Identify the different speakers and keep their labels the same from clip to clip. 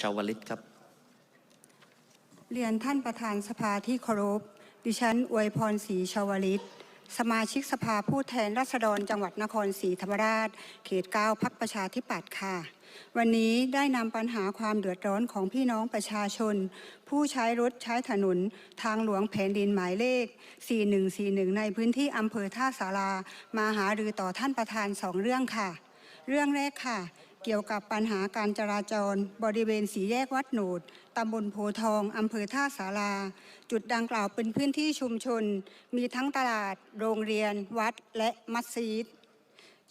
Speaker 1: ชาวลิตครับ
Speaker 2: เรียนท่านประธานสภาที่เคารพ ดิฉันอวยพรศรีชาวลิต สมาชิกสภาผู้แทนราษฎรจังหวัดนครศรีธรรมราช เขต9พักประชาธิปัตย์ค่ะ วันนี้ได้นำปัญหาความเดือดร้อนของพี่น้องประชาชน ผู้ใช้รถใช้ถนน ทางหลวงแผ่นดินหมายเลข 4141 ในพื้นที่อำเภอท่าสารามาหารือต่อท่านประธานสองเรื่องค่ะ เรื่องแรกค่ะเกี่ยวกับปัญหาการจราจร บริเวณสีแยกวัดโหนดตำบลโพทองอำเภอท่าสารา จุดดังกล่าวเป็นพื้นที่ชุมชน มีทั้งตลาด โรงเรียน วัดและมัสยิด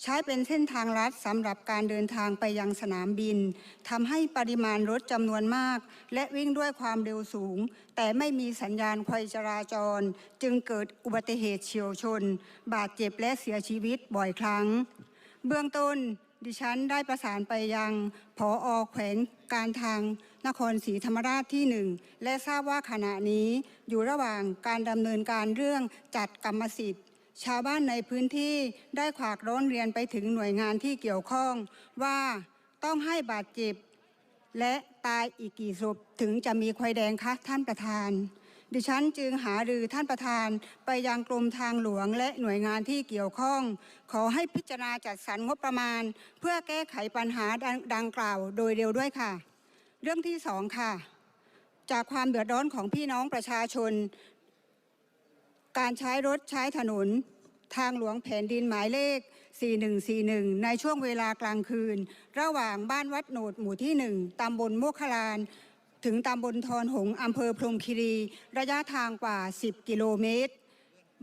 Speaker 2: ใช้เป็นเส้นทางลัดสำหรับการเดินทางไปยังสนามบินทำให้ปริมาณรถจำนวนมาก และวิ่งด้วยความเร็วสูง แต่ไม่มีสัญญาณไฟจราจร จึงเกิดอุบัติเหตุเฉียวชน บาดเจ็บและเสียชีวิตบ่อยครั้ง เบื้องต้น ดิฉันได้ประสานไปยังผออแขวงการทางนครศรีธรรมราชที่หนึ่งและทราบว่าขณะนี้อยู่ระหว่างการดำเนินการเรื่องจัดกรรมสิทธิ์ ชาวบ้านในพื้นที่ได้ขวากร้อนเรียนไปถึงหน่วยงานที่เกี่ยวข้องว่าต้องให้บาดเจ็บ และตายอีกกี่ศพถึงจะมีควายแดงคะท่านประธาน ดิฉันจึงหารือท่านประธานไปยังกรมทางหลวงและหน่วยงานที่เกี่ยวข้อง ขอให้พิจารณาจัดสรรงบประมาณ เพื่อแก้ไขปัญหาดังดังกล่าวโดยเร็วด้วยค่ะ เรื่องที่สองค่ะ จากความเดือดร้อนของพี่น้องประชาชน การใช้รถใช้ถนน ทางหลวงแผ่นดินหมายเลข 4141 ในช่วงเวลากลางคืน ระหว่างบ้านวัดโหนดหมู่ที่ 1ตำบลโมกขลาน ถึงตำบลทอนหงอำเภอพรมคีรี ระยะทางกว่า 10 กิโลเมตร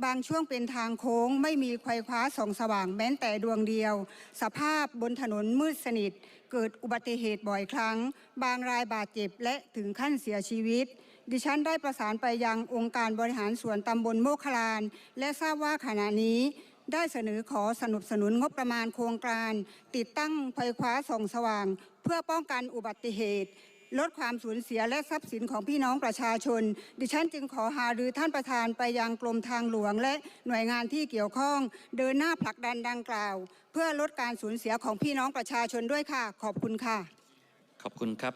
Speaker 2: บางช่วงเป็นทางโค้งไม่มีไฟคว้าส่องสว่างแม้แต่ดวงเดียว สภาพบนถนนมืดสนิท เกิดอุบัติเหตุบ่อยครั้ง บางรายบาดเจ็บและถึงขั้นเสียชีวิต ดิฉันได้ประสานไปยังองค์การบริหารส่วนตำบลโมกขลาน และทราบว่าขณะนี้ได้เสนอขอสนับสนุนงบประมาณโครงการ ติดตั้งไฟคว้าส่องสว่าง เพื่อป้องกันอุบัติเหตุ ลดความสูญเสียและทรัพย์สินของพี่น้องประชาชน ดิฉันจึงขอหารือท่านประธานไปยังกรมทางหลวง และหน่วยงานที่เกี่ยวข้อง เดินหน้าผลักดันดังกล่าว เพื่อลดการสูญเสียของพี่น้องประชาชนด้วยค่ะ ขอบคุณค่ะ
Speaker 1: ขอบคุณครับ